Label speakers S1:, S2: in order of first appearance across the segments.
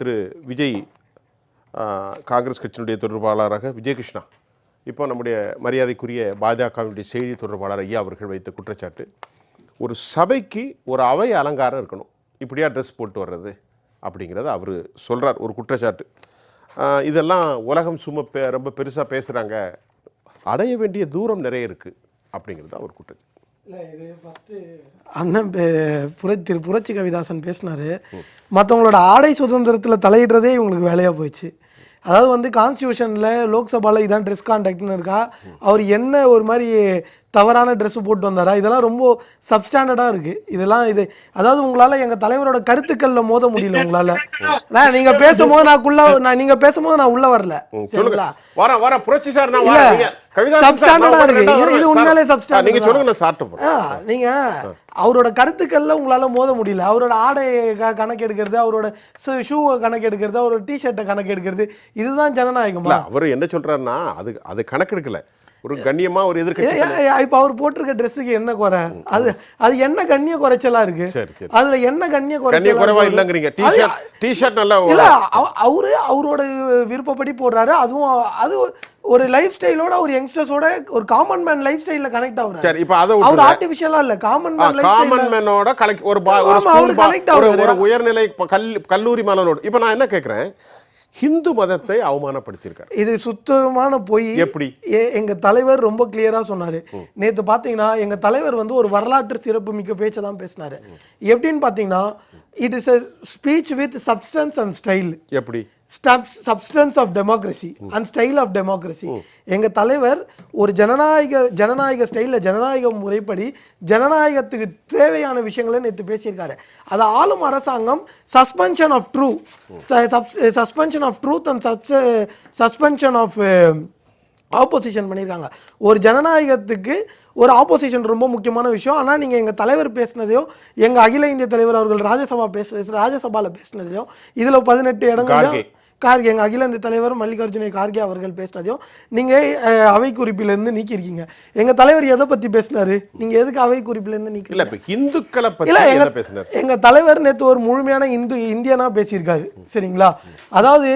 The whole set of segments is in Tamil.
S1: திரு விஜய் காங்கிரஸ் கட்சியினுடைய தொடர்பாளராக விஜயகிருஷ்ணா. இப்போ நம்முடைய மரியாதைக்குரிய பாஜகவினுடைய செய்தி தொடர்பாளர் ஐயா அவர்கள் வைத்த குற்றச்சாட்டு ஒரு சபைக்கு ஒரு அவை அலங்காரம் இருக்கணும். இப்படியா ட்ரெஸ் போட்டு வர்றது அப்படிங்கிறத அவர் சொல்கிறார் ஒரு குற்றச்சாட்டு. இதெல்லாம் உலகம் சும்மா பே ரொம்ப பெருசாக பேசுகிறாங்க அடைய வேண்டிய தூரம் நிறைய இருக்குது அப்படிங்கிறது அவர் குற்றச்சாட்டு
S2: இல்லை இது ஃபஸ்ட்டு அண்ணன் பே- புர திரு புரட்சி கவிதாசன் பேசினாரு. மற்றவங்களோட ஆடை சுதந்திரத்தில் தலையிடுறதே இவங்களுக்கு வேலையாக போயிடுச்சு. அதாவது வந்து கான்ஸ்டியூஷனில் லோக்சபாவில் இதான் ட்ரெஸ் கான்டாக்ட்னு இருக்கா. அவர் என்ன ஒரு மாதிரி தவறான ட்ரெஸ் போட்டு வந்தாரா? இதெல்லாம் ரொம்ப சப்ஸ்டாண்டர்டாக இருக்குது இதெல்லாம் இது அதாவது உங்களால் எங்கள் தலைவரோட கருத்துக்களில் மோத முடியல உங்களால். நான் நீங்கள் பேசும்போது நான் உள்ள நான் நீங்கள் பேசும்போது நான் உள்ளே வரல.
S1: ம், சொல்லுங்க.
S2: சரிங்களா?
S1: வரேன் வரேன். புரட்சி சார் நான்
S2: இல்ல,
S1: வரேன். நீங்க கவிதா
S2: substandard ஆ இருக்கு. இது- உண்மையிலே
S1: சார்,
S2: substandard
S1: நீங்க
S2: தான்.
S1: சொல்லுங்க நான் சாப்பிட்டு போறேன்.
S2: ஆ, நீங்க அவரோட கருத்துக்கள்ல உங்களால மோத முடியல. அவரோட ஆடை க- கணக்கு எடுக்கிறது அவரோட ஷூவை கணக்கு எடுக்கிறது அவரோட டிஷர்ட்டை கணக்கு எடுக்கிறது இதுதான் ஜனநாயகமா?
S1: அவர் என்ன சொல்றாருன்னா அது அது கணக்கெடுக்கல. ஒரு கண்ணியமா ஒரு
S2: ஏ- இப்ப அவர் போட்டிருக்க ட்ரெஸ்ஸுக்கு என்ன குறை? அது அது என்ன கண்ணிய குறைச்சலா இருக்கு? அதுல என்ன கண்ணிய குறைச்சலா
S1: குறைவா? இல்லங்கிறீங்க. டிஷர்ட் டிஷர்ட் நல்லா
S2: இல்ல அவ- அவரு அவரோட விருப்பப்படி போடுறாரு. அதுவும் அது ஒரு லைஃப் ஸ்டைலோட ஒரு யங்ஸ்டர்ஸோட ஒரு காமன் மேன் லைஃப் ஸ்டைல்ல கனெக்ட் ஆகுறாரு.
S1: சரி இப்போ அதை
S2: அவர் ஆர்டிபிஷியலா இல்ல காமன் மேன்
S1: காமன் மேனோட கலெக்ட் ஒரு ஒரு உயர்நிலை கல்லூரி மாணவனோடு இப்போ நான் என்ன கேட்குறேன் ஹிந்து மதத்தை அவமானப்படுத்தியிருக்காரு.
S2: இது சுத்தமான பொய்.
S1: எப்படி?
S2: எங்க தலைவர் ரொம்ப கிளியரா சொன்னாரு. நேத்து பாத்தீங்கன்னா எங்க தலைவர் வந்து ஒரு வரலாற்று சிறப்பு மிக்க பேச்சை தான் பேசினாரு. எப்படின்னு பாத்தீங்கன்னா it is a speech with substance and style
S1: எப்படி?
S2: Substance of democracy and style of democracy எங்க தலைவர் ஒரு ஜனநாயக ஜனநாயக ஸ்டைலில் ஜனநாயக முறைப்படி ஜனநாயகத்துக்கு தேவையான விஷயங்களை நேற்று பேசியிருக்காரு. அது ஆளும் அரசாங்கம் suspension of true suspension of truth and suspension of opposition பண்ணியிருக்காங்க. ஒரு ஜனநாயகத்துக்கு ஒரு ஆப்போசிஷன் ரொம்ப முக்கியமான விஷயம். ஆனால் நீங்கள் எங்கள் தலைவர் பேசினதையோ எங்கள் அகில இந்திய தலைவர் அவர்கள் ராஜ்யசபா பேச ராஜ்யசபாவில் பேசினதையோ இதில் பதினெட்டு
S1: கார்கே.
S2: கார்கே எங்கள் அகில இந்திய தலைவர் மல்லிகார்ஜுன கார்கே அவர்கள் பேசினதையும் நீங்கள் அவை குறிப்பிலிருந்து நீக்கியிருக்கீங்க எங்கள் தலைவர் எதை பற்றி பேசினாரு? நீங்கள் எதுக்கு அவை குறிப்பிலிருந்து
S1: இல்ல
S2: நீக்கல
S1: இப்போ இந்துக்களை பத்தி
S2: இல்ல எங்க
S1: என்ன பேசினார்?
S2: எங்க தலைவர் நேத்து ஒரு முழுமையான இந்து இந்தியனா பேசியிருக்காரு சரிங்களா? அதாவது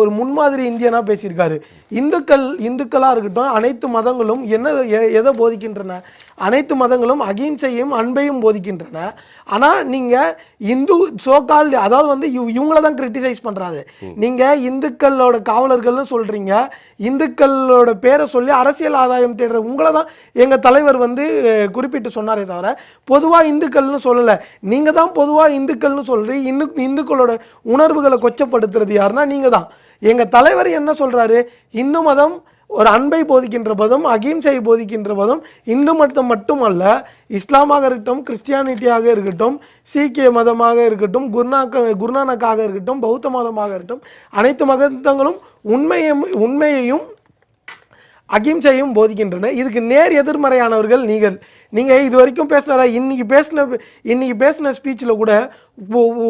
S2: ஒரு முன்மாதிரி இந்தியனா பேசியிருக்காரு. இந்துக்கள் இந்துக்களா இருக்கட்டும் அனைத்து மதங்களும் என்ன எதை போதிக்கின்றன? அனைத்து மதங்களும் அகிம்சையும் அன்பையும் போதிக்கின்றன. ஆனா நீங்க இந்து சோகால் அதாவது வந்து இவ- இவங்கள தான் கிரிட்டிசைஸ் பண்றாரு. நீங்க இந்துக்களோட காவலர்கள்னு சொல்றீங்க. இந்துக்களோட பேரை சொல்லி அரசியல் ஆதாயம் தேடுற உங்களை தான் எங்க தலைவர் வந்து குறிப்பிட்டு சொன்னாரே தவிர பொதுவா இந்துக்கள்னு சொல்லல. நீங்க தான் பொதுவா இந்துக்கள்னு சொல்றீ இந்து இந்துக்களோட உணர்வுகளை கொச்சப்படுத்துறது யாருன்னா நீங்க தான். எங்க தலைவர் என்ன சொல்றாரு? இந்து மதம் ஒரு அன்பை போதிக்கின்ற பதம் அகிம்சையை போதிக்கின்ற பதம் இந்து மதம் மட்டுமல்ல இஸ்லாமாக இருக்கட்டும் கிறிஸ்டியானிட்டியாக இருக்கட்டும் சீக்கிய மதமாக இருக்கட்டும் குருநாக்க குருநானக்காக இருக்கட்டும் பௌத்த மதமாக இருக்கட்டும் அனைத்து மதங்களும் உண்மையும் உண்மையையும் அகிம்சையும் போதிக்கின்றன. இதுக்கு நேர் எதிர்மறையானவர்கள் நீங்கள். நீங்கள் இது வரைக்கும் பேசினாரா இன்றைக்கி பேசின இன்றைக்கி பேசின ஸ்பீச்சில் கூட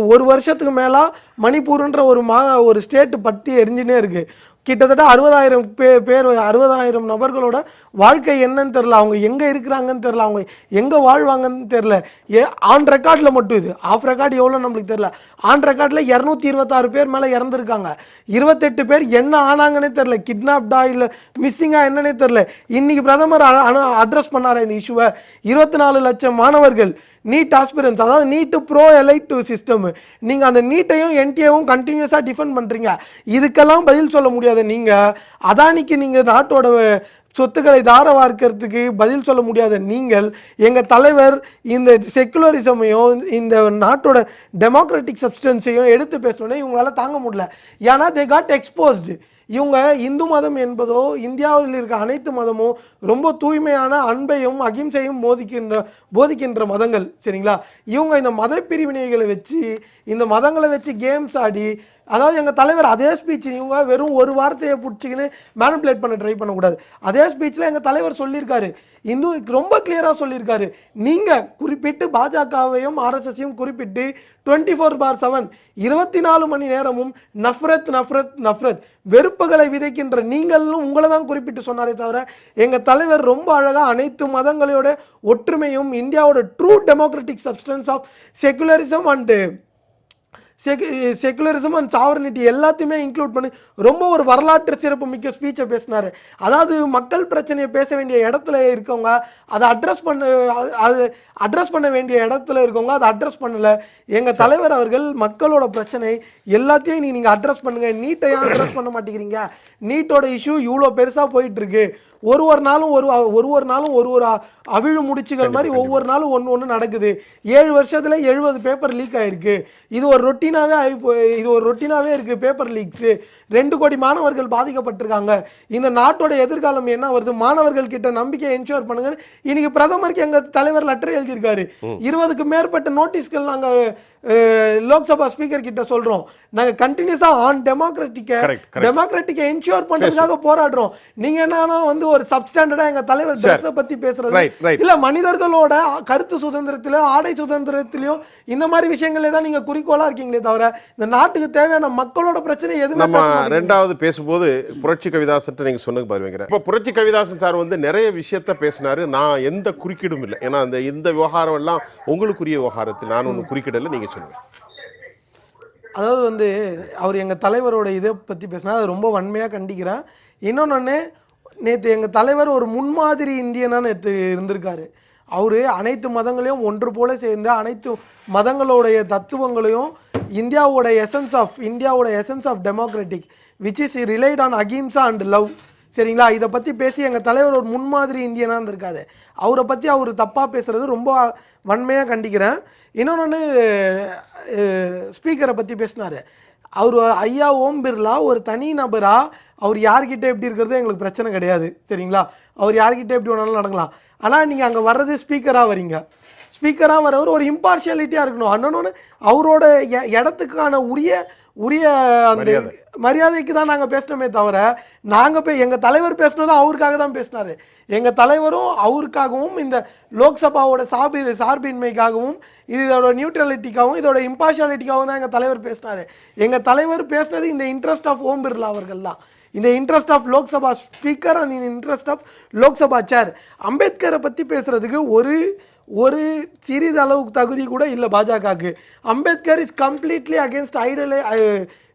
S2: ஒரு வருஷத்துக்கு மேலாக மணிப்பூருன்ற ஒரு மா ஒரு ஸ்டேட்டு பற்றி எரிஞ்சுனே இருக்குது கிட்டத்தட்ட அறுபதாயிரம் பே பேர் அறுபதாயிரம் நபர்களோட வாழ்க்கை என்னன்னு தெரில அவங்க எங்கே இருக்கிறாங்கன்னு தெரில அவங்க எங்கே வாழ்வாங்கன்னு தெரில ஏ ஆன் ரெக்கார்டில் மட்டும் இது. ஆஃப் ரெக்கார்டு எவ்வளோ நம்மளுக்கு தெரில ஆன் ரெக்கார்டில் இரநூத்தி இருபத்தாறு பேர் மேலே இறந்துருக்காங்க. இருபத்தெட்டு பேர் என்ன ஆனாங்கன்னே தெரில கிட்னாப்டா இல்லை மிஸ்ஸிங்காக என்னன்னே தெரில இன்றைக்கி பிரதமர் அட்ரஸ் பண்ணாரா இந்த இஷ்யூவை இருபத்தி நாலு லட்சம் மாணவர்கள் நீட் ஆஸ்பிரன்ஸ் அதாவது நீட்டு ப்ரோ எலைட் சிஸ்டம் நீங்கள் அந்த நீட்டையும் என்டிஏவும் கண்டினியூஸாக டிஃபெண்ட் பண்ணுறீங்க இதுக்கெல்லாம் பதில் சொல்ல முடியாது நீங்கள் அதானிக்கு நீங்கள் நாட்டோட சொத்துக்களை தாரவார்க்கிறதுக்கு பதில் சொல்ல முடியாத நீங்கள். எங்கள் தலைவர் இந்த செக்குலரிசமையும் இந்த நாட்டோட டெமோக்ராட்டிக் சப்ஸ்டன்ஸையும் எடுத்து பேசணுன்னே இவங்களால தாங்க முடியல. ஏன்னா தே காட் எக்ஸ்போஸ்டு இவங்க இந்து மதம் என்பதோ இந்தியாவில் இருக்க அனைத்து மதமும் ரொம்ப தூய்மையான அன்பையும் அகிம்சையும் போதிக்கின்ற போதிக்கின்ற மதங்கள் சரிங்களா? இவங்க இந்த மத பிரிவினைகளை வச்சு இந்த மதங்களை வச்சு கேம்ஸ் ஆடி அதாவது எங்கள் தலைவர் அதே ஸ்பீச் இவங்க வெறும் ஒரு வார்த்தையை பிடிச்சிக்கின்னு மேனிப்புலேட் பண்ண ட்ரை பண்ணக்கூடாது. அதே ஸ்பீச்சில் எங்கள் தலைவர் சொல்லியிருக்காரு. இந்து ரொம்ப கிளியராக சொல்லியிருக்காரு. நீங்கள் குறிப்பிட்டு பாஜகவையும் ஆர்எஸ்எஸையும் குறிப்பிட்டு டுவெண்ட்டி ஃபோர் பார் செவன் இருபத்தி நாலு மணி நேரமும் நஃப்ரத் நஃப்ரத் நஃப்ரத் வெறுப்புகளை விதைக்கின்ற நீங்களும் உங்களை தான் குறிப்பிட்டு சொன்னாரே தவிர எங்கள் தலைவர் ரொம்ப அழகாக அனைத்து மதங்களோட ஒற்றுமையும் இந்தியாவோட true democratic substance of secularism and secularism and sovereignty எல்லாத்தையுமே இன்க்ளூட் பண்ணி ரொம்ப ஒரு வரலாற்று சிறப்பு மிக்க ஸ்பீச்சை பேசினாரு. அதாவது மக்கள் பிரச்சனையை பேச வேண்டிய இடத்துல இருக்கவங்க அதை அட்ரஸ் பண்ண அது- அட்ரஸ் பண்ண வேண்டிய இடத்துல இருக்கவங்க அதை அட்ரஸ் பண்ணல. எங்க தலைவர் அவர்கள் மக்களோட பிரச்சனை எல்லாத்தையும் நீ நீங்க அட்ரஸ் பண்ணுங்க. நீட்டை ஏன் அட்ரஸ் பண்ண மாட்டேங்கிறீங்க. நீட்டோட இஷ்யூ இவ்வளோ பெருசா போயிட்டு இருக்கு. ஒரு ஒரு நாளும் ஒரு ஒரு ஒரு நாளும் ஒரு ஒரு அவிழு முடிச்சுகள் மாதிரி ஒவ்வொரு நாளும் ஒன்று ஒன்று நடக்குது. ஏழு வருஷத்துல எழுபது பேப்பர் லீக் ஆயிருக்கு. இது ஒரு ரொட்டீனாவே ஆகி போய் இது ஒரு ரொட்டீனாவே இருக்கு பேப்பர் லீக்ஸு ரெண்டு கோடி மாணவர்கள் பாதிக்கப்பட்டிருக்காங்க. இந்த நாட்டோட எதிர்காலம் என்ன வருது? மாணவர்கள் கிட்ட நம்பிக்கை என்ஷூர் பண்ணுங்க இன்னைக்கு பிரதமருக்கு எங்க தலைவர் லெட்டர் எழுதியிருக்காரு. இருபதுக்கு மேற்பட்ட நோட்டீஸ்கள் நாங்க அஹ், லோக்சபா ஸ்பீக்கர் கிட்ட சொல்றோம். நாங்க கண்டினியூஸா ஆன் டெமோக்ராட்டிக்க. டெமோக்ராட்டிக்கை என்ஷூர் பண்றதுக்காக போராடுறோம். நீங்க என்னன்னா வந்து ஒரு சப்ஸ்டாண்டர்டா எங்க தலைவர் ட்ரெஸ்ஸை பத்தி பேசுறது.
S1: Right, right.
S2: இல்ல மனிதர்களோட கருத்து சுதந்திரத்திலும் ஆடை சுதந்திரத்திலையும் இந்த மாதிரி விஷயங்களே தான் நீங்க குறிக்கோளா இருக்கீங்களே தவிர இந்த நாட்டுக்கு தேவையான மக்களோட பிரச்சனை எதுவுமே
S1: நம்ம. ரெண்டாவது பேசும்போது புரட்சி கவிதாசன் நீங்க சொன்னது பாருவீங்க இப்போ புரட்சி கவிதாசன் சார் வந்து நிறைய விஷயத்த பேசினாரு. நான் எந்த குறுக்கீடும் இல்லை. ஏன்னா அந்த இந்த விவகாரம் எல்லாம் உங்களுக்குரிய விவகாரத்தில் நான் ஒன்றும் குறுக்கிடல நீங்க சொல்லுங்க.
S2: அதாவது வந்து அவர் எங்கள் தலைவரோட இதை பற்றி பேசினா அது ரொம்ப வன்மையாக கண்டிக்கிறேன் இன்னொன்று நேற்று எங்கள் தலைவர் ஒரு முன்மாதிரி இந்தியனாக நேற்று இருந்திருக்காரு. அவர் அனைத்து மதங்களையும் ஒன்று போல சேர்ந்து அனைத்து மதங்களுடைய தத்துவங்களையும் இந்தியாவோட எசன்ஸ் ஆஃப் இந்தியாவோட essence of democratic which is relied on ahimsa and love சரிங்களா? இதை பற்றி பேசி எங்கள் தலைவர் ஒரு முன்மாதிரி இந்தியனாக இருந்திருக்காரு. அவரை பற்றி அவர் தப்பாக பேசுகிறது ரொம்ப வன்மையாக கண்டிக்கிறேன். இன்னொன்று ஸ்பீக்கரை பற்றி பேசினார். அவர் ஐயா ஓம் பிர்லா ஒரு தனி நபராக அவர் யார்கிட்ட எப்படி இருக்கிறது எங்களுக்கு பிரச்சனை கிடையாது. சரிங்களா? அவர் யார்கிட்ட எப்படி வேணாலும் நடக்கலாம் ஆனால் நீங்கள் அங்கே வர்றது ஸ்பீக்கராக வரீங்க. ஸ்பீக்கராக வரவர் ஒரு இம்பார்ஷியாலிட்டியாக இருக்கணும். அண்ணனோன்னு அவரோட எ- இடத்துக்கான உரிய உரிய அந்த மரியாதைக்கு தான் நாங்கள் பேசினோமே தவிர நாங்கள் போய் எங்கள் தலைவர் பேசினதும் அவருக்காக தான் பேசினார். எங்கள் தலைவரும் அவருக்காகவும் இந்த லோக்சபாவோட சார்பி சார்பின்மைக்காகவும் இது இதோட நியூட்ரலிட்டிக்காகவும் இதோட இம்பார்ஷாலிட்டிக்காகவும் தான் எங்கள் தலைவர் பேசினார். எங்கள் தலைவர் பேசினது இந்த இன்ட்ரெஸ்ட் ஆஃப் ஓம் பிர்லா அவர்கள் தான். இந்த interest of Lok Sabha speaker and இந்த இன்ட்ரெஸ்ட் ஆஃப் லோக்சபா சேர் அம்பேத்கரை பற்றி பேசுகிறதுக்கு ஒரு ஒரு சிறிதளவு தகுதி கூட இல்லை பாஜகவுக்கு. அம்பேத்கர் இஸ் கம்ப்ளீட்லி அகேன்ஸ்ட் ஐடலை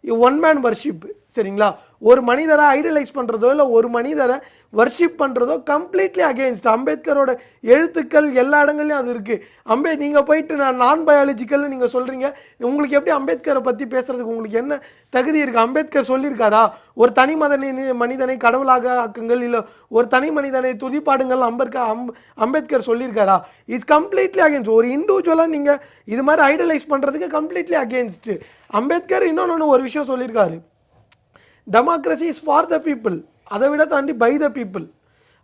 S2: ஒன் மேன் வர்ஷிப் சரிங்களா? ஒரு மனிதரை ஐடலைஸ் பண்ணுறதோ இல்லை ஒரு மனிதரை வர்ஷிப் பண்ணுறதோ கம்ப்ளீட்லி அகேன்ஸ்ட் அம்பேத்கரோட எழுத்துக்கள் எல்லா இடங்கள்லையும் அது இருக்குது அம்பே நீங்கள் போயிட்டு நான் நான் பயாலஜிக்கல்னு நீங்கள் சொல்கிறீங்க உங்களுக்கு எப்படி அம்பேத்கரை பற்றி பேசுறதுக்கு உங்களுக்கு என்ன தகுதி இருக்குது அம்பேத்கர் சொல்லியிருக்காரா? ஒரு தனி மதனை மனிதனை கடவுளாக ஆக்குங்கள் இல்லை ஒரு தனி மனிதனை துதிப்பாடுங்கள் அம்பேத்கர் அம் அம்பேத்கர் சொல்லியிருக்காரா? இட்ஸ் கம்ப்ளீட்லி அகேன்ஸ்ட் ஒரு இண்டிவிஜுவலாக நீங்கள் இது மாதிரி ஐடலைஸ் பண்ணுறதுக்கு கம்ப்ளீட்லி அகேன்ஸ்ட்டு அம்பேத்கர் இன்னொன்று ஒரு விஷயம் சொல்லியிருக்காரு. Democracy is for the people அதை விட தாண்டி பை த பீப்புள்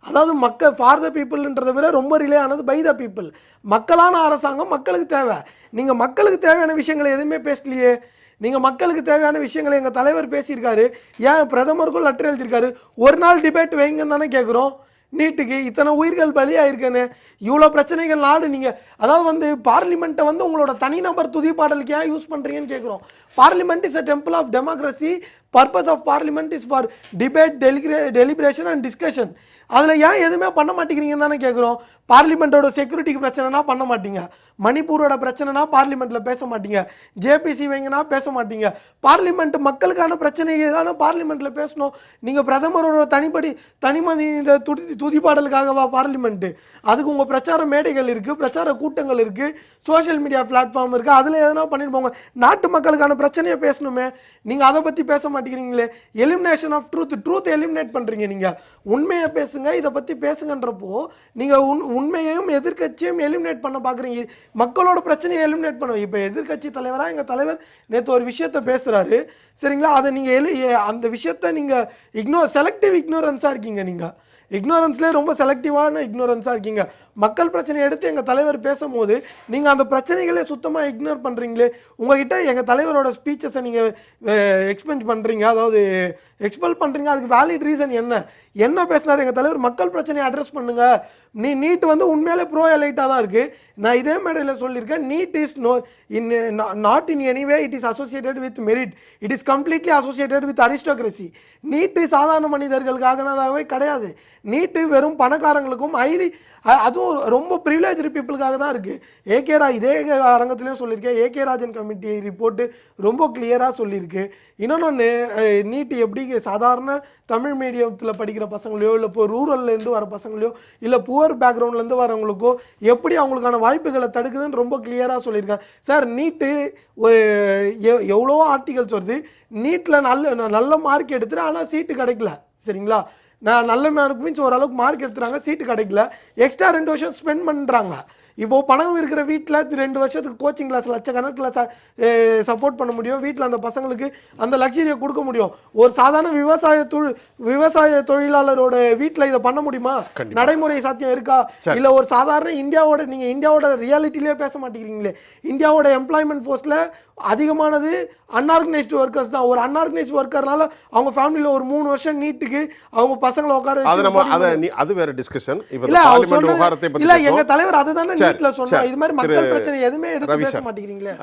S2: அதாவது மக்கள் ஃபார் த பீப்புள்ன்றதை விட ரொம்ப ரிலே ஆனது பை த பீப்புள் மக்களான அரசாங்கம் மக்களுக்கு தேவை. நீங்கள் மக்களுக்கு தேவையான விஷயங்களை எதுவுமே பேசலையே. நீங்கள் மக்களுக்கு தேவையான விஷயங்களை எங்கள் தலைவர் பேசியிருக்காரு. ஏன் பிரதமருக்கும் லெட்டர் எழுதியிருக்காரு? ஒரு நாள் டிபேட் வைங்கன்னு தானே கேட்குறோம் நீட்டுக்கு இத்தனை உயிர்கள் பலியாயிருக்கேன்னு. இவ்வளோ பிரச்சனைகள் நாடு நீங்கள் அதாவது வந்து பார்லிமெண்ட்டை வந்து உங்களோட தனிநபர் துதிப்பாடலுக்கு ஏன் யூஸ் பண்ணுறீங்கன்னு கேட்குறோம் parliament is a temple of democracy purpose of parliament is for debate டெலிகிரே deliberation and discussion அதில் ஏன் எதுவுமே பண்ண மாட்டேங்கிறீங்கன்னு தானே கேட்குறோம் பார்லிமெண்ட்டோட செக்யூரிட்டிக்கு பிரச்சனைனா பண்ண மாட்டீங்க. மணிப்பூரோட பிரச்சனைனா பார்லிமெண்ட்டில் பேச மாட்டீங்க. ஜேபிசி வைங்கன்னா பேச மாட்டீங்க. பார்லிமெண்ட் மக்களுக்கான பிரச்சனையை தானே பார்லிமெண்ட்டில் பேசணும். நீங்கள் பிரதமரோட தனிப்படி தனிமதி இந்த துடி துதிப்பாடலுக்காகவா பார்லிமெண்ட்டு அதுக்கு உங்கள் பிரச்சார மேடைகள் இருக்குது பிரச்சார கூட்டங்கள் இருக்குது சோஷியல் மீடியா பிளாட்ஃபார்ம் இருக்குது அதில் எதனா பண்ணிட்டு போங்க. நாட்டு மக்களுக்கான பிரச்சனையை பேசணுமே. நீங்கள் அதை பற்றி பேச மாட்டீங்க. மாட்டேங்கிறீங்களே elimination of truth truth eliminate பண்ணுறீங்க நீங்கள் உண்மையை பேசுங்க இதை பற்றி பேசுங்கன்றப்போ நீங்கள் உண் உண்மையையும் எதிர்க்கட்சியும் எலிமினேட் பண்ண பார்க்குறீங்க மக்களோட பிரச்சனையை எலிமினேட் பண்ண இப்போ எதிர்க்கட்சி தலைவராக எங்கள் தலைவர் நேற்று ஒரு விஷயத்தை பேசுகிறாரு சரிங்களா? அதை நீங்கள் எலி அந்த விஷயத்த நீங்கள் இக்னோர் செலக்டிவ் இக்னோரன்ஸாக இருக்கீங்க நீங்கள் இக்னோரன்ஸ்லேயே ரொம்ப செலக்டிவான இக்னோரன்ஸாக இருக்கீங்க. மக்கள் பிரச்சனையை எடுத்து எங்கள் தலைவர் பேசும்போது நீங்கள் அந்த பிரச்சனைகளே சுத்தமாக இக்னோர் பண்ணுறீங்களே உங்ககிட்ட எங்கள் தலைவரோட ஸ்பீச்சஸை நீங்கள் எக்ஸ்பென்ஸ் பண்ணுறீங்க அதாவது எக்ஸ்பெல் பண்ணுறீங்க அதுக்கு வேலிட் ரீசன் என்ன? என்ன பேசினார் எங்கள் தலைவர்? மக்கள் பிரச்சனையை அட்ரஸ் பண்ணுங்கள் நீ நீட் வந்து உண்மையிலே ப்ரோ எலைட்டாக தான் இருக்குது நான் இதே மேடையில் சொல்லியிருக்கேன் NEET is no in not in anyway it is associated with merit it is completely associated with aristocracy NEET சாதாரண மனிதர்களுக்காகனதாகவே கிடையாது. நீட்டு வெறும் பணக்காரங்களுக்கும் ஹைலி அதுவும் ரொம்ப ப்ரிவிலேஜ் பீப்புளுக்காக தான் இருக்குது ஏகே ரா இதே அரங்கத்துலேயும் சொல்லியிருக்கேன். ஏகே ராஜன் கமிட்டி ரிப்போர்ட்டு ரொம்ப கிளியராக சொல்லியிருக்கு. இன்னொன்று நீட்டு எப்படி சாதாரண தமிழ் மீடியத்தில் படிக்கிற பசங்களையோ இல்லை இப்போ ரூரல்லேருந்து வர பசங்களையோ இல்லை புவர் பேக்ரவுண்ட்லேருந்து வரவங்களுக்கோ எப்படி அவங்களுக்கான வாய்ப்புகளை தடுக்குதுன்னு ரொம்ப கிளியராக சொல்லியிருக்காங்க. சார் நீட்டு ஒரு எ- ஆர்டிகல்ஸ் வருது. நீட்டில் நல்ல நான் நல்ல மார்க் எடுத்துட்டு ஆனால் சீட்டு கிடைக்கல. சரிங்களா? நான் நல்ல மார்க் மீன்ஸ் ஓரளவுக்கு மார்க் எடுத்துறாங்க சீட்டு கிடைக்கல. எக்ஸ்ட்ரா ரெண்டு வருஷம் ஸ்பெண்ட் பண்ணுறாங்க இப்போ பணம் இருக்கிற வீட்டில் ரெண்டு வருஷத்துக்கு கோச்சிங் கிளாஸ் லட்சக்கணக்கில் சப்போர்ட் பண்ண முடியும். வீட்டில் அந்த பசங்களுக்கு அந்த லக்ஸரியை கொடுக்க முடியும். ஒரு சாதாரண விவசாய தொழில் விவசாய தொழிலாளரோட வீட்டில் இதை பண்ண முடியுமா. நடைமுறை சாத்தியம் இருக்கா. இல்ல ஒரு சாதாரண இந்தியாவோட நீங்க இந்தியாவோட ரியாலிட்டிலே பேச மாட்டேங்கிறீங்களே? இந்தியாவோட எம்ப்ளாய்மெண்ட் ஃபோர்ஸ்ல அதிகமானது அன்ஆர்கனைஸ்டு ஒர்க்கர்ஸ் தான் ஒரு அன்ஆர்கனைஸ்டு ஒர்க்கர்னால அவங்க ஃபேமிலியில ஒரு மூணு வருஷம் நீட்டுக்கு அவங்க பசங்களை உட்கார
S1: அது நம்ம அதை அது வேற டிஸ்கஷன்
S2: இல்ல அவர் சொன்னது இல்ல
S1: பேசுவோம்.
S2: எங்க தலைவர் அதுதானே
S1: சரி,
S2: நீட்ல சொன்னா
S1: சரி.
S2: இது மாதிரி
S1: திரு
S2: மக்கள் பிரச்சனை எதுவுமே எடுத்து பேச. மாட்டேங்கிறீங்களே